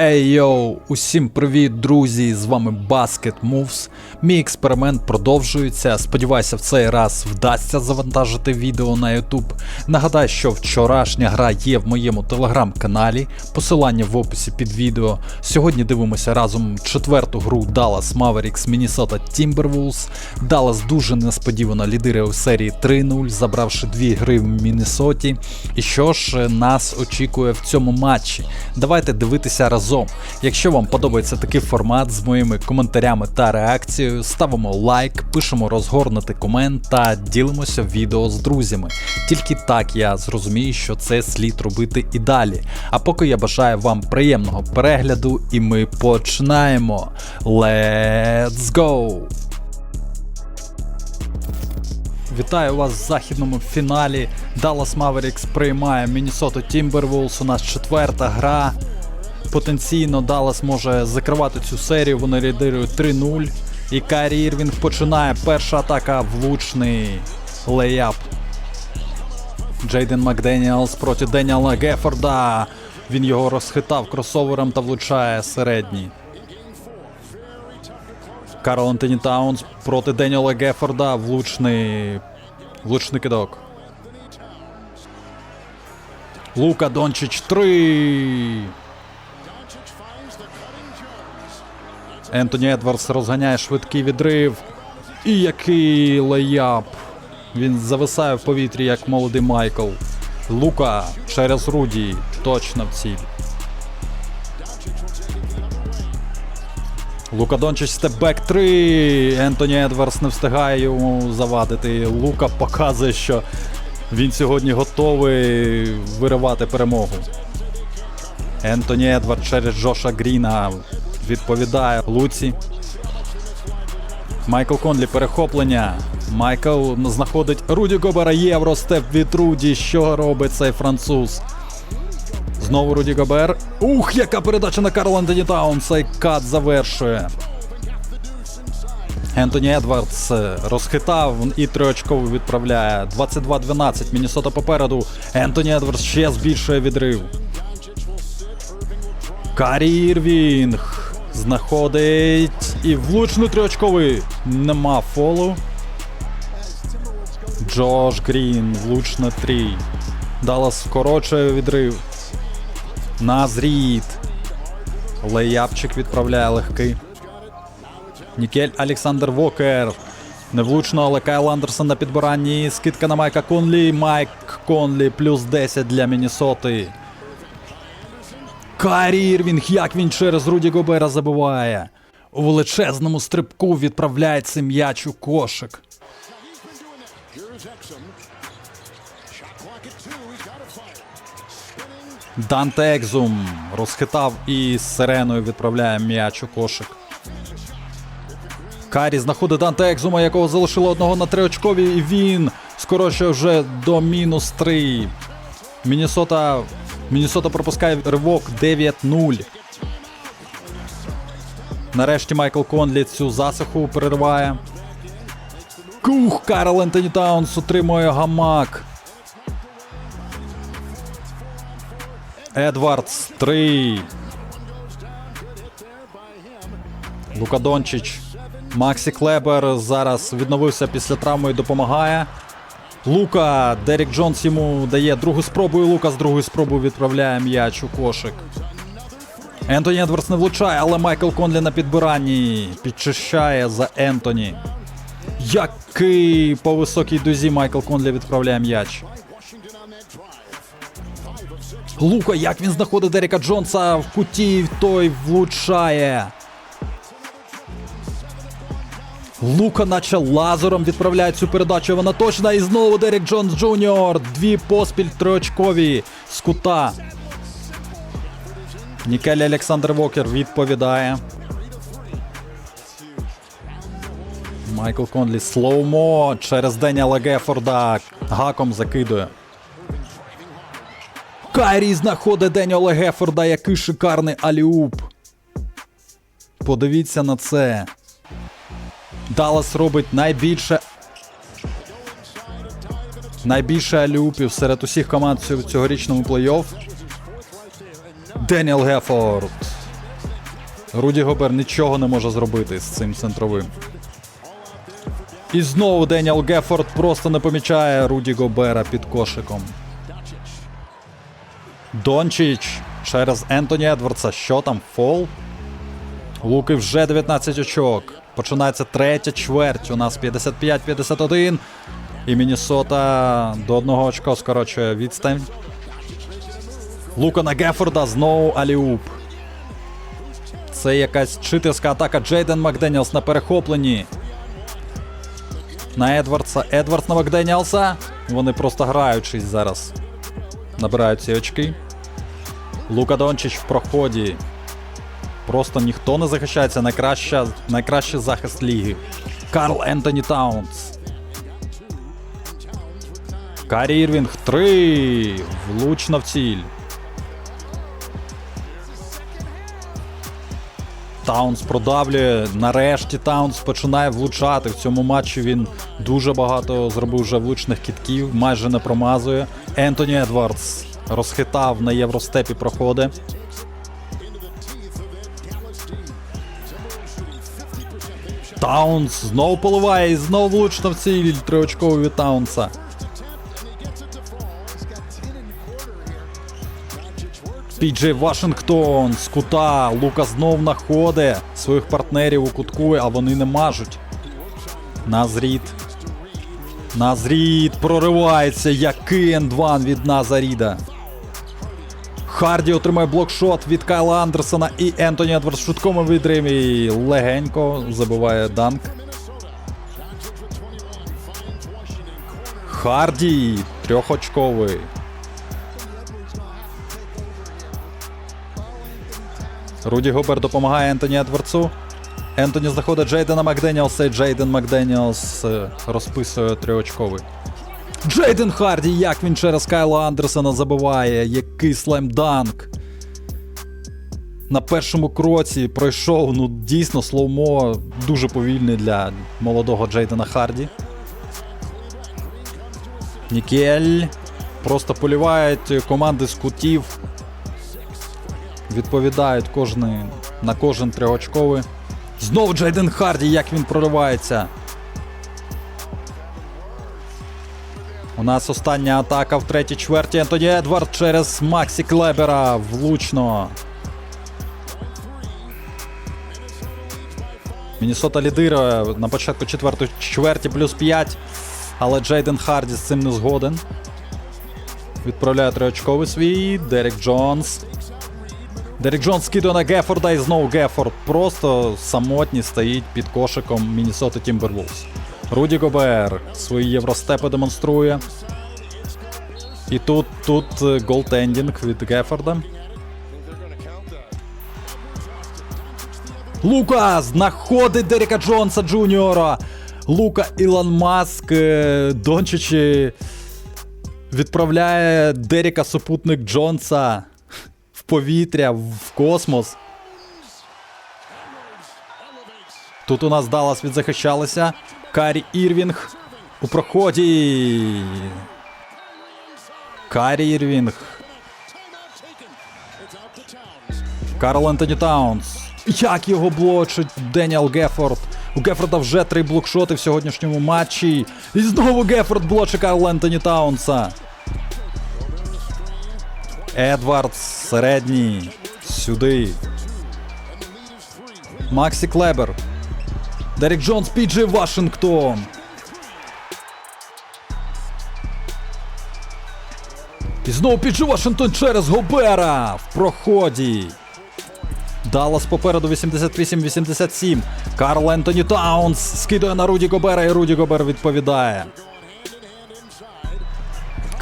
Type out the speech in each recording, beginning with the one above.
Ей йоу, усім привіт, друзі! З вами Basket Moves. Мій експеримент продовжується. Сподіваюся, в цей раз вдасться завантажити відео на YouTube. Нагадаю, що вчорашня гра є в моєму телеграм-каналі. Посилання в описі під відео. Сьогодні дивимося разом четверту гру Dallas Mavericks Minnesota Timberwolves. Dallas дуже несподівано лідирує у серії 3-0, забравши дві гри в Міннесоті. І що ж нас очікує в цьому матчі? Давайте дивитися разом. Якщо вам подобається такий формат з моїми коментарями та реакцією, ставимо лайк, пишемо розгорнутий комент та ділимося відео з друзями. Тільки так я зрозумію, що це слід робити і далі. А поки я бажаю вам приємного перегляду, і ми починаємо. Let's go! Вітаю вас в західному фіналі. Dallas Mavericks приймає Minnesota Timberwolves. У нас четверта гра. Потенційно Даллас може закривати цю серію. Вони лідирують 3-0. І Карі Ірвінг починає. Перша атака влучний лейап. Джейден Макденіалс проти Деніала Гефорда. Він його розхитав кросовером та влучає середній. Карл Антоні Таунс проти Деніела Гефорда. Влучний. Влучний кидок. Лука Дончич 3. Ентоні Едвардс розганяє швидкий відрив. І який леяп. Він зависає в повітрі, як молодий Майкл. Лука через Руді. Точно в ціль. Лука Дончич степбек 3. Ентоні Едвардс не встигає йому завадити. Лука показує, що він сьогодні готовий виривати перемогу. Ентоні Едвард через Джоша Гріна відповідає Луці. Майкл Конлі перехоплення. Майкл знаходить Руді Гобера Євростеп від Руді. Що робить цей француз? Знову Руді Гобер. Ух, яка передача на Карл Антоні Таун. Цей кат завершує. Ентоні Едвардс розхитав і триочково відправляє. 22-12. Міннесота попереду. Ентоні Едвардс ще збільшує відрив. Карі Ірвінг знаходить і влучний триочковий. Нема фолу. Джош Грін, влучно 3. Даллас вкорочує відрив. Назріт. Лейяпчик відправляє легкий. Нікель Олександр Вокер. Невлучно, але Кайл Андерсон на підбиранні. Скидка на Майка Конлі. Майк Конлі плюс 10 для Міннесоти. Карі Ірвінг, як він через Руді Гобера забиває. У величезному стрибку відправляється м'яч у кошик. Данте Екзум розхитав і з сиреною відправляє м'яч у кошик. Карі знаходить Данте Екзума, якого залишило одного на триочкові, і він скорочує вже до мінус 3. Міннесота Міннесота пропускає ривок 9-0. Нарешті Майкл Конлі цю засуху перериває. Кух! Карл Ентоні Таунс отримує гамак. Едвардс 3. Лука Дончич. Максі Клебер зараз відновився після травми і допомагає. Лука, Дерік Джонс йому дає другу спробу, і Лука з другої спроби відправляє м'яч у кошик. Ентоні Едвардс не влучає, але Майкл Конлі на підбиранні підчищає за Ентоні. Який по високій дузі Майкл Конлі відправляє м'яч. Лука, як він знаходить Деріка Джонса в куті, той влучає. Лука, наче лазером відправляє цю передачу. Вона точна. І знову Дерек Джонс Джуніор. Дві поспіль триочкові з кута. Нікелі Олександр Вокер відповідає. Майкл Конлі слоумо через Деніала Гефорда. Гаком закидує. Кайрі знаходить Деніала Гефорда. Який шикарний аліуп. Подивіться на це. Даллас робить найбільше. Найбільше алюпів серед усіх команд в цьогорічному плей-офф. Деніел Гефорд. Руді Гобер нічого не може зробити з цим центровим. І знову Деніел Гефорд просто не помічає Руді Гобера під кошиком. Дончич через Ентоні Едвардса. Що там? Фол? Луки вже 19 очок. Починається третя чверть. У нас 55-51. І Міннесота до одного очка скорочує відстань. Лука на Гефорда знову Аліуп. Це якась читерська атака. Джейден Макденіелс на перехопленні. На Едвардса. Едвардс на Макденіелса. Вони просто граючись зараз. Набирають ці очки. Лука Дончич в проході. Просто ніхто не захищається. Найкраща, найкращий захист ліги. Карл Ентоні Таунс. Карі Ірвінг 3. Влучно в ціль. Таунс продавлює. Нарешті Таунс починає влучати. В цьому матчі він дуже багато зробив вже влучних кітків, майже не промазує. Ентоні Едвардс розхитав на євростепі проходи. Таунс знову поливає і знову влучно в ціль триочковий Таунса. Піджей Вашингтон з кута. Лука знов находить своїх партнерів у кутку, а вони не мажуть. Назріт. Назріт проривається. Який ендван від Назаріда. Харді отримає блокшот від Кайла Андерсона і Ентоні Едвардс в швидкому відримі. Легенько забиває данк. Харді трьохочковий. Руді Гобер допомагає Ентоні Едвардсу. Ентоні знаходить Джейдена Макденіелса і Джейден Макденіелс е, розписує триочковий. Джейден Харді, як він через Кайла Андерсона забиває, який слайм-данк. На першому кроці пройшов, ну дійсно слоумо дуже повільний для молодого Джейдена Харді. Нікель. Просто полівають команди з кутів. Відповідають кожний, на кожен триочковий. Знову Джейден Харді, як він проривається. У нас остання атака в третій чверті. Ентоні Едвард через Максі Клебера. Влучно. Мінісота лідирує на початку четвертої чверті плюс 5. Але Джейден Харді з цим не згоден. Відправляє триочковий свій. Дерек Джонс. Дерек Джонс скидує на Гефорда і знову Гефорд. Просто самотній стоїть під кошиком Міннесоти Тімберлвулс. Руді Гобер свої євростепи демонструє. І тут тут е, голтендінг від Гефорда. Лука знаходить Дерека Джонса Джуніора. Лука Ілон Маск е, Дончичі відправляє Дерека супутник Джонса в повітря, в космос. Тут у нас Даллас відзахищалися. Карі Ірвінг у проході. Карі Ірвінг. Карл Ентоні Таунс. Як його блочить Деніел Гефорд. У Гефорда вже три блокшоти в сьогоднішньому матчі. І знову Гефорд блочить Карл Ентоні Таунса. Едвардс середній. Сюди. Максі Клебер. Дерек Джонс, Піджи Вашингтон. І знову Піджи Вашингтон через Гобера в проході. Даллас попереду 88-87. Карл Ентоні Таунс скидує на Руді Гобера і Руді Гобер відповідає.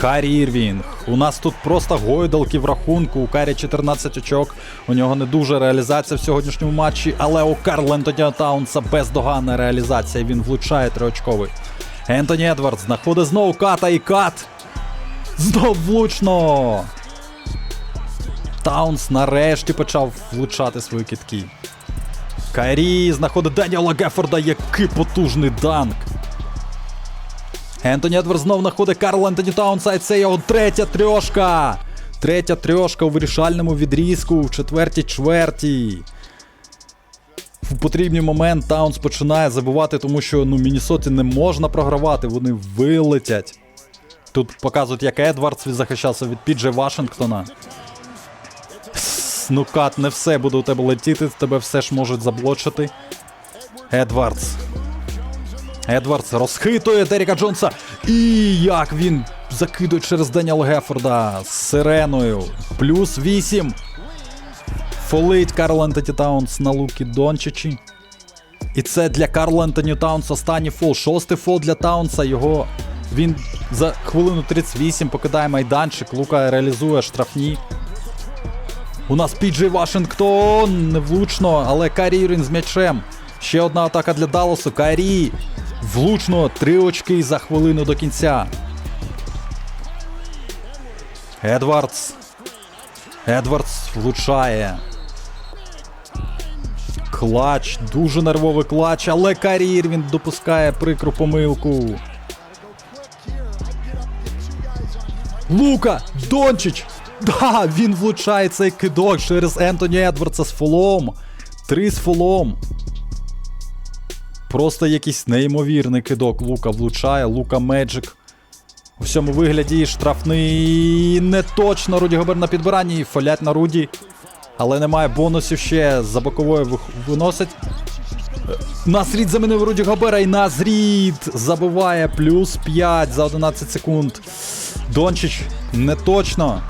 Карі Ірвінг. У нас тут просто гойдалки в рахунку. У Карі 14 очок. У нього не дуже реалізація в сьогоднішньому матчі, але у Карла Ентоні Таунса бездоганна реалізація. Він влучає триочковий. Ентоні Едвардс знаходить знову ката і кат. Знов влучно. Таунс нарешті почав влучати свої кітки. Кайрі знаходить Деніела Гефорда, який потужний данк. Ентоні Едвард знов знаходить Карл Ентоні Таунса, і це його третя трьошка. Третя трьошка у вирішальному відрізку в четвертій чверті. в потрібний момент Таунс починає забивати, тому що ну Міннесоті не можна програвати, вони вилетять. Тут показують, як Едвардс захищався від Підже Вашингтона. Ну кат, не все буде у тебе летіти, тебе все ж можуть заблочити. Едвардс. Едвардс розхитує Деріка Джонса. І як він закидує через Деніела Гефорда з сиреною. Плюс 8. Фолить Карл Ентоні Таунс на Лукі Дончичі. І це для Карла Ентоні Таунса останній фол. Шостий фол для Таунса. Його він за хвилину 38 покидає майданчик. Лука реалізує штрафні. У нас Піджей Вашингтон невлучно, але Карі Ірвін з м'ячем. Ще одна атака для Далласу. Карі. Влучно, три очки за хвилину до кінця. Едвардс. Едвардс влучає. Клач, дуже нервовий клач, але Карі Ірвін допускає прикру помилку. Лука! Дончич! Да, він влучає цей кидок через Ентоні Едвардса з фолом. Три з фолом. Просто якийсь неймовірний кидок. Лука влучає, Лука Меджик. У всьому вигляді штрафний не точно. Руді Гобер на підбиранні. Фолять на Руді. Але немає бонусів ще. За боковою виносить. Е, Назрід замінив Руді Гобера і Назрід забиває плюс 5 за 11 секунд. Дончич не точно.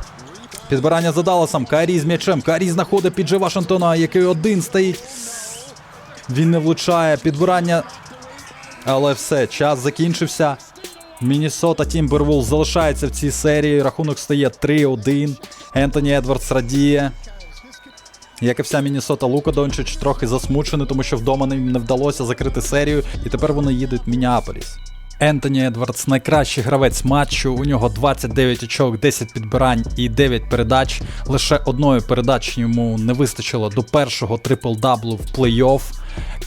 Підбирання за Далласом. Карі з м'ячем. Карі знаходить підже Вашингтона, який один стоїть. Він не влучає. Підбирання. Але все, час закінчився. Міннесота Тімбервулс залишається в цій серії. Рахунок стає 3-1. Ентоні Едвардс радіє. Як і вся Міннесота, Лука Дончич трохи засмучений, тому що вдома не вдалося закрити серію, і тепер вони їдуть в Мініаполіс. Ентоні Едвардс найкращий гравець матчу. У нього 29 очок, 10 підбирань і 9 передач. Лише одної передачі йому не вистачило до першого трипл-даблу в плей-офф.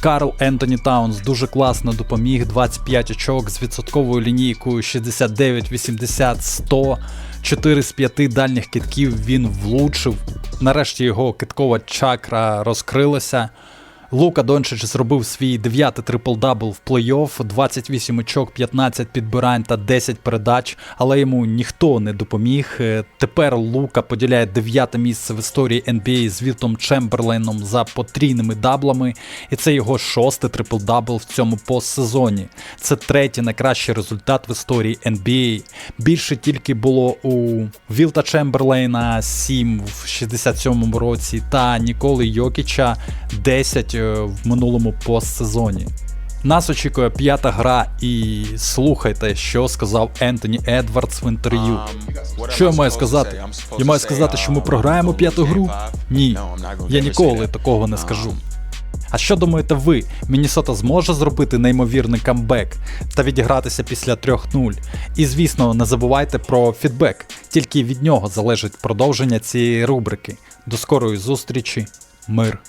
Карл Ентоні Таунс дуже класно допоміг. 25 очок з відсотковою лінійкою 69, 80, 100. 4 з 5 дальніх китків він влучив. Нарешті його киткова чакра розкрилася. Лука Дончич зробив свій дев'ятий трипл-дабл в плей-офф, 28 очок, 15 підбирань та 10 передач, але йому ніхто не допоміг. Е, Тепер Лука поділяє дев'яте місце в історії NBA з Вілтом Чемберленом за потрійними даблами, і це його шостий трипл-дабл в цьому постсезоні. Це третій найкращий результат в історії NBA. Більше тільки було у Вілта Чемберлейна 7 в 67-му році та Ніколи Йокіча 10 е, в минулому постсезоні. Нас очікує п'ята гра, і слухайте, що сказав Ентоні Едвардс в інтерв'ю. Що я маю сказати? Я маю сказати, що ми програємо п'яту гру? Ні, я ніколи такого не скажу. А що думаєте ви? Міннесота зможе зробити неймовірний камбек та відігратися після 3-0? І звісно, не забувайте про фідбек, тільки від нього залежить продовження цієї рубрики. До скорої зустрічі, мир!